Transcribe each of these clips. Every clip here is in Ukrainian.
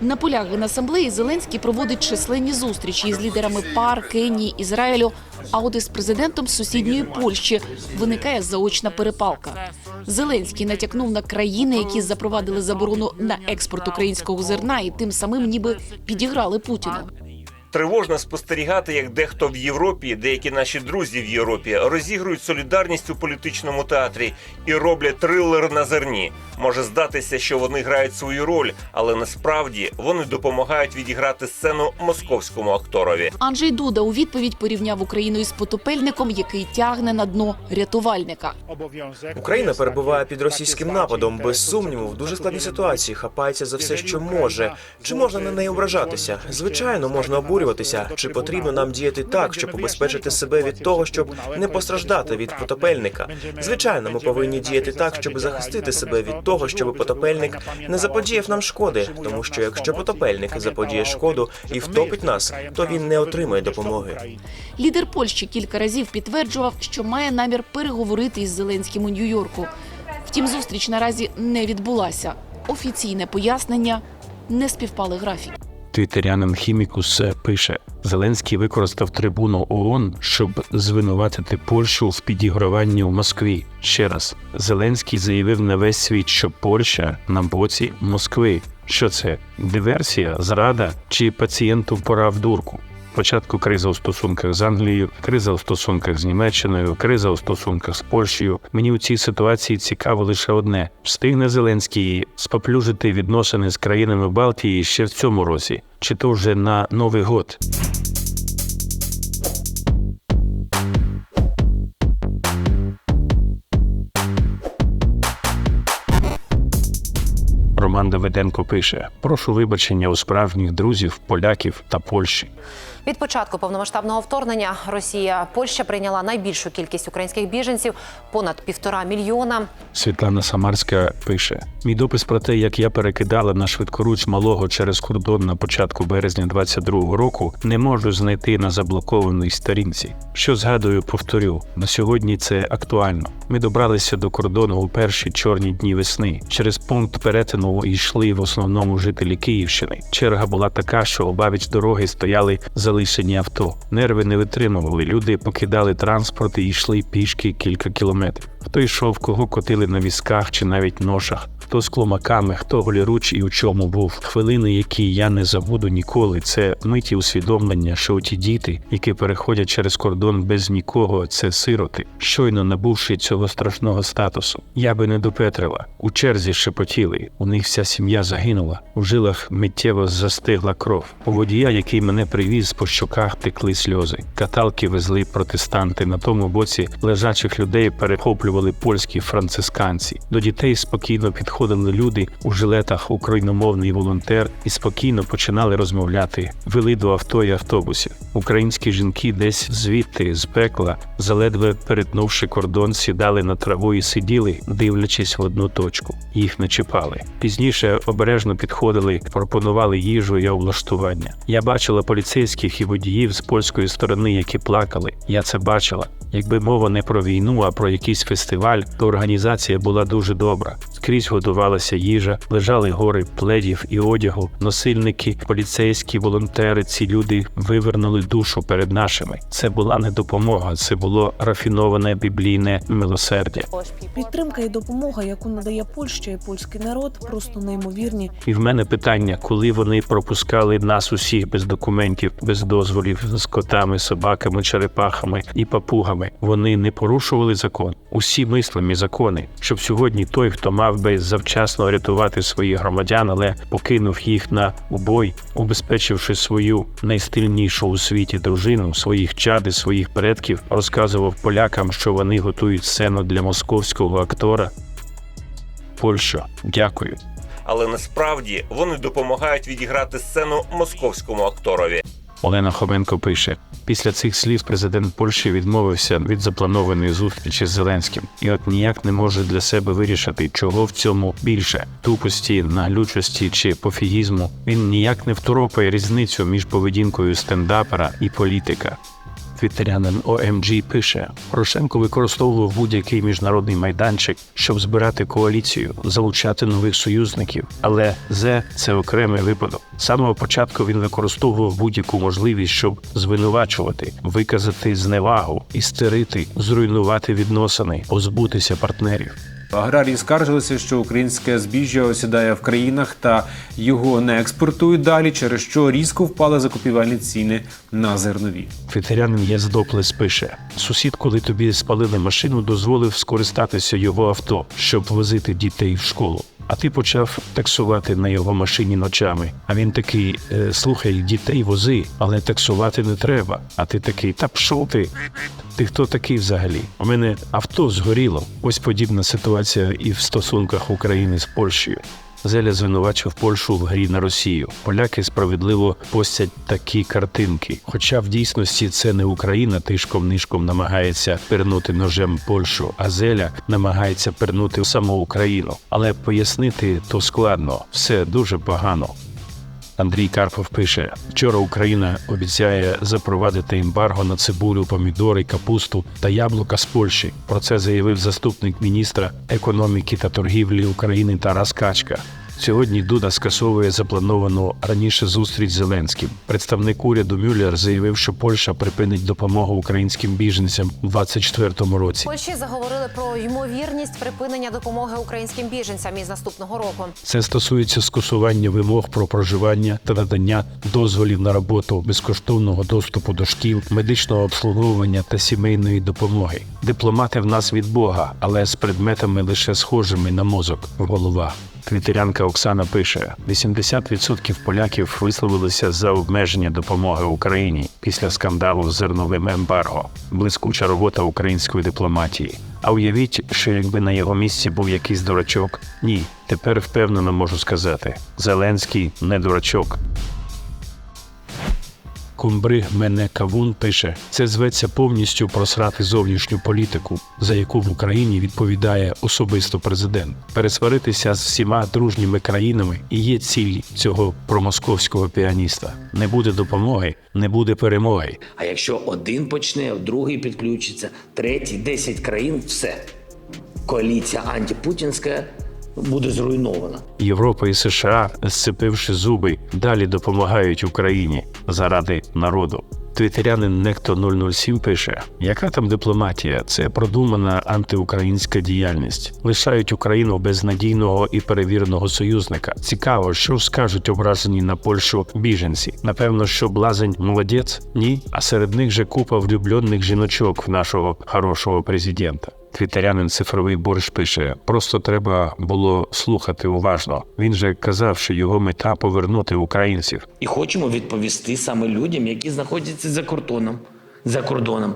На полях Генасамблеї Зеленський проводить численні зустрічі із лідерами ПАР, Кенії, Ізраїлю. А от із президентом сусідньої Польщі виникає заочна перепалка. Зеленський натякнув на країни, які запровадили заборону на експорт українського зерна, і тим самим ніби підіграли Путіну. Тривожно спостерігати, як дехто в Європі, деякі наші друзі в Європі розігрують солідарність у політичному театрі і роблять трилер на зерні. Може здатися, що вони грають свою роль, але насправді вони допомагають відіграти сцену московському акторові. Анджей Дуда у відповідь порівняв Україну із потопельником, який тягне на дно рятувальника. Україна перебуває під російським нападом. Без сумніву, в дуже складній ситуації хапається за все, що може. Чи можна на неї ображатися? Звичайно, можна обурюватися. Чи потрібно нам діяти так, щоб убезпечити себе від того, щоб не постраждати від потопельника? Звичайно, ми повинні діяти так, щоб захистити себе від того, щоб потопельник не заподіяв нам шкоди, тому що якщо потопельник заподіє шкоду і втопить нас, то він не отримає допомоги. Лідер Польщі кілька разів підтверджував, що має намір переговорити із Зеленським у Нью-Йорку. Втім, зустріч наразі не відбулася. Офіційне пояснення не співпали графіки. Твіттерянин Хімікус пише: Зеленський використав трибуну ООН, щоб звинуватити Польщу в підіграванні в Москві. Ще раз, Зеленський заявив на весь світ, що Польща на боці Москви. Що це? Диверсія, зрада чи пацієнту пора в дурку? Спочатку криза у стосунках з Англією, криза у стосунках з Німеччиною, криза у стосунках з Польщею. Мені у цій ситуації цікаво лише одне: встигне Зеленський споплюжити відносини з країнами Балтії ще в цьому році, чи то вже на Новий год. Роман Давиденко пише: прошу вибачення у справжніх друзів, поляків та Польщі. Від початку повномасштабного вторгнення Росія Польща прийняла найбільшу кількість українських біженців понад півтора мільйона. Світлана Самарська пише: мій допис про те, як я перекидала на швидкоруч малого через кордон на початку березня 22-го року, не можу знайти на заблокованій сторінці. Що згадую, повторю на сьогодні це актуально. Ми добралися до кордону у перші чорні дні весни. Через пункт перетину йшли в основному жителі Київщини. Черга була така, що обабіч дороги стояли залишені авто. Нерви не витримували. Люди покидали транспорт і йшли пішки кілька кілометрів. Хто йшов, кого котили на візках чи навіть ношах, хто з кломаками, хто голіруч і у чому був. Хвилини, які я не забуду ніколи. Це миті усвідомлення, що ті діти, які переходять через кордон без нікого, це сироти, щойно набувши цього страшного статусу. Я би не допетрила. У черзі шепотіли. У них вся сім'я загинула. У жилах миттєво застигла кров. У водія, який мене привіз, по щоках текли сльози. Каталки везли протестанти. На тому боці лежачих людей перехоплювали польські францисканці. До дітей спокійно підходили люди у жилетах україномовний волонтер і спокійно починали розмовляти. Вели до авто і автобусів. Українські жінки десь звідти з пекла, заледве перетнувши кордон, сідали на траву і сиділи, дивлячись в одну точку. Їх не чіпали. Пізніше обережно підходили, пропонували їжу і облаштування. Я бачила поліцейських і водіїв з польської сторони, які плакали. Я це бачила. Якби мова не про війну, а про якийсь фестиваль, то організація була дуже добра. Скрізь готувалася їжа, лежали гори пледів і одягу. Носильники, поліцейські, волонтери. Ці люди вивернули душу перед нашими. Це була не допомога, це було рафіноване біблійне милосердя. Підтримка і допомога, яку надає Польща і польський народ, просто неймовірні. І в мене питання, коли вони пропускали нас усіх без документів, без дозволів, з котами, собаками, черепахами і папугами, вони не порушували закон. Усі мислимі закони, щоб сьогодні той, хто мав би завчасно рятувати своїх громадян, але покинув їх на убой, убезпечивши свою найстильнішу у світі дружину, своїх чад і своїх предків, розказував полякам, що вони готують сцену для московського актора. Польща, дякую. Але насправді вони допомагають відіграти сцену московському акторові. Олена Хоменко пише: після цих слів президент Польщі відмовився від запланованої зустрічі з Зеленським, і от ніяк не може для себе вирішити, чого в цьому більше тупості, наглючості чи пофігізму. Він ніяк не второпає різницю між поведінкою стендапера і політика. Твіттерянин ОМГ пише: Порошенко використовував будь-який міжнародний майданчик, щоб збирати коаліцію, залучати нових союзників. Але зе це окремий випадок. З самого початку він використовував будь-яку можливість, щоб звинувачувати, виказати зневагу, істерити, зруйнувати відносини, позбутися партнерів. Аграрії скаржилися, що українське збіжжя осідає в країнах та його не експортують далі, через що різко впали закупівельні ціни на зернові. Фітерянин Яздоплес пише: сусід, коли тобі спалили машину, дозволив скористатися його авто, щоб возити дітей в школу. А ти почав таксувати на його машині ночами. А він такий: «Е, слухай, дітей вози, але таксувати не треба. А ти такий, та пшов ти. Ти хто такий взагалі? У мене авто згоріло. Ось подібна ситуація і в стосунках України з Польщею. Зеля звинувачив Польщу в грі на Росію. Поляки справедливо постять такі картинки. Хоча в дійсності це не Україна тишком нишком намагається пернути ножем Польщу, а Зеля намагається пернути саму Україну. Але пояснити то складно, все дуже погано. Андрій Карпов пише: вчора Україна обіцяє запровадити ембарго на цибулю, помідори, капусту та яблука з Польщі. Про це заявив заступник міністра економіки та торгівлі України Тарас Качка. Сьогодні Дуда скасовує заплановану раніше зустріч з Зеленським. Представник уряду Мюллер заявив, що Польща припинить допомогу українським біженцям у 2024 році. Польщі заговорили про ймовірність припинення допомоги українським біженцям із наступного року. Це стосується скасування вимог про проживання та надання дозволів на роботу, безкоштовного доступу до шкіл, медичного обслуговування та сімейної допомоги. Дипломати в нас від Бога, але з предметами лише схожими на мозок в головах. Твітерянка Оксана пише: 80% поляків висловилися за обмеження допомоги Україні після скандалу з зерновим ембарго. Блискуча робота української дипломатії. А уявіть, що якби на його місці був якийсь дурачок. Ні, тепер впевнено можу сказати: Зеленський не дурачок. Кумбриг мене Кавун пише: це зветься повністю просрати зовнішню політику, за яку в Україні відповідає особисто президент. Пересваритися з всіма дружніми країнами і є ціль цього промосковського піаніста. Не буде допомоги, не буде перемоги. А якщо один почне, другий підключиться, третій, 10 країн, все. Коаліція антипутінська буде зруйнована. Європа і США, зцепивши зуби, далі допомагають Україні заради народу. Твітерянин Некто 007 пише: яка там дипломатія? Це продумана антиукраїнська діяльність. Лишають Україну без надійного і перевіреного союзника. Цікаво, що скажуть ображені на Польщу біженці. Напевно, що блазень молодець? Ні. А серед них же купа влюблених жіночок в нашого хорошого президента. Твітерянин цифровий борщ пише: просто треба було слухати уважно. Він же казав, що його мета повернути українців. І хочемо відповісти саме людям, які знаходяться за кордоном. За кордоном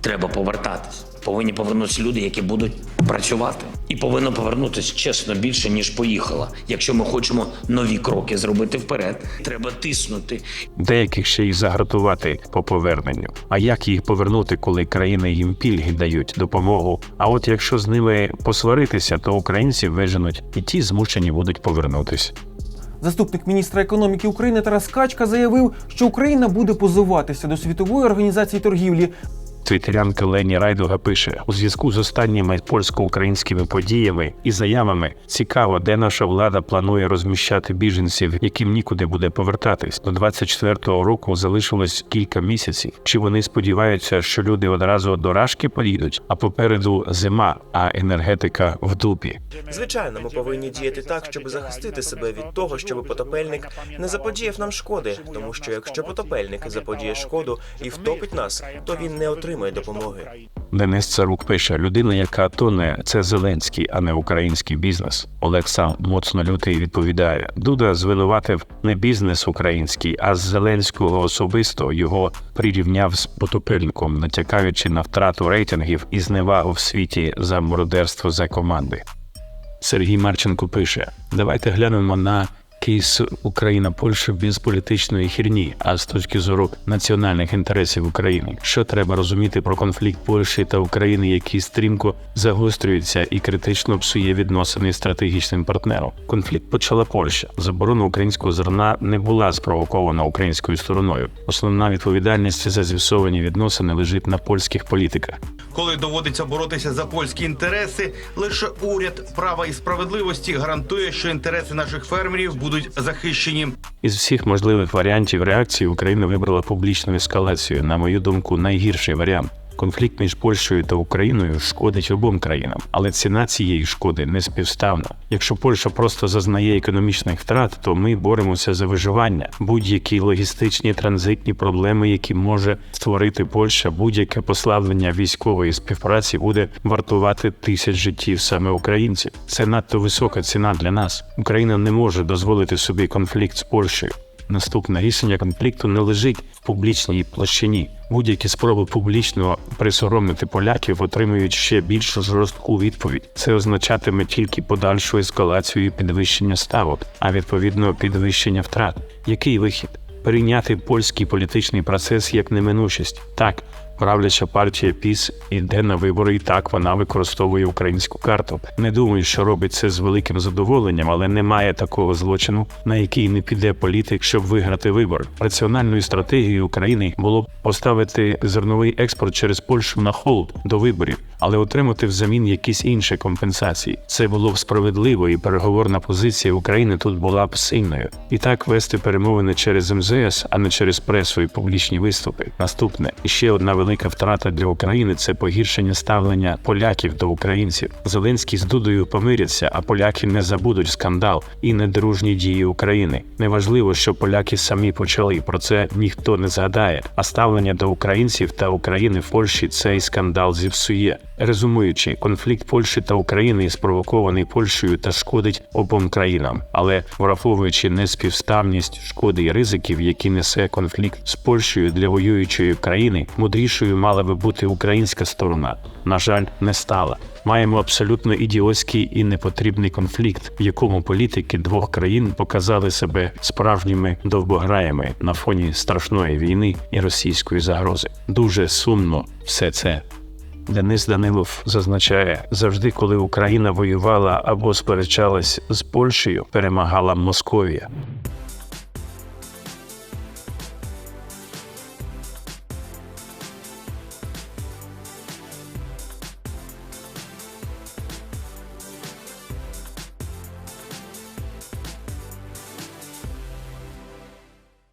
треба повертатись. Повинні повернутися люди, які будуть працювати. І повинно повернутися чесно більше, ніж поїхало. Якщо ми хочемо нові кроки зробити вперед, треба тиснути Деяких ще й загратувати по поверненню. А як їх повернути, коли країни їм пільги дають допомогу? А от якщо з ними посваритися, то українців виженуть, і ті змушені будуть повернутися. Заступник міністра економіки України Тарас Качка заявив, що Україна буде позиватися до світової організації торгівлі Твітерянка Лені Райдуга пише у зв'язку з останніми польсько-українськими подіями і заявами цікаво, де наша влада планує розміщати біженців, яким нікуди буде повертатись. До 24-го року залишилось кілька місяців. Чи вони сподіваються, що люди одразу до Рашки поїдуть? А попереду зима, а енергетика в дупі. Звичайно, ми повинні діяти так, щоб захистити себе від того, щоб потопельник не заподіяв нам шкоди, тому що якщо потопельник заподіє шкоду і втопить нас, то він не отримає допомоги. Денис Царук пише: людина, яка тоне, це зеленський, а не український бізнес. Олекса моцно лютий відповідає: Дуда звинуватив не бізнес український, а з Зеленського особисто його прирівняв з потопельником, натякаючи на втрату рейтингів і зневагу в світі за мародерство за команди. Сергій Марченко пише: давайте глянемо на кейс Україна Польща без політичної хірні, а з точки зору національних інтересів України. Що треба розуміти про конфлікт Польщі та України, який стрімко загострюється і критично псує відносини з стратегічним партнером. Конфлікт почала Польща. Заборона українського зерна не була спровокована українською стороною. Основна відповідальність за з'ясовані відносини лежить на польських політиках. Коли доводиться боротися за польські інтереси, лише уряд права і справедливості гарантує, що інтереси наших фермерів будуть захищені. Із всіх можливих варіантів реакції Україна вибрала публічну ескалацію. На мою думку, найгірший варіант. Конфлікт між Польщею та Україною шкодить обом країнам, але ціна цієї шкоди не співставна. Якщо Польща просто зазнає економічних втрат, то ми боремося за виживання. Будь-які логістичні транзитні проблеми, які може створити Польща, будь-яке послаблення військової співпраці буде вартувати тисяч життів саме українців. Це надто висока ціна для нас. Україна не може дозволити собі конфлікт з Польщею. Наступне рішення конфлікту не лежить в публічній площині. Будь-які спроби публічно присоромити поляків отримують ще більш жорстку відповідь. Це означатиме тільки подальшу ескалацію підвищення ставок, а відповідно підвищення втрат. Який вихід? Прийняти польський політичний процес як неминучість. Так, правляча партія ПІС іде на вибори, і так вона використовує українську карту. Не думаю, що робить це з великим задоволенням, але немає такого злочину, на який не піде політик, щоб виграти вибори. Раціональною стратегією України було б поставити зерновий експорт через Польщу на холод до виборів, але отримати взамін якісь інші компенсації. Це було б справедливо, і переговорна позиція України тут була б сильною. І так вести перемовини через МЗС, а не через пресу і публічні виступи. Наступне і ще одна велика втрата для України це погіршення ставлення поляків до українців. Зеленський з Дудою помиряться, а поляки не забудуть скандал і недружні дії України. Неважливо, що поляки самі почали. Про це ніхто не згадає. А ставлення до українців та України в Польщі цей скандал зіпсує. Резумуючи, конфлікт Польщі та України спровокований Польщею та шкодить обом країнам, але враховуючи неспівставність шкоди і ризиків, які несе конфлікт з Польщею для воюючої країни, мудрішою мала би бути українська сторона. На жаль, не стала. Маємо абсолютно ідіотський і непотрібний конфлікт, в якому політики двох країн показали себе справжніми довбограями на фоні страшної війни і російської загрози. Дуже сумно все це. Денис Данилов зазначає, завжди, коли Україна воювала або сперечалась з Польщею, перемагала Московія.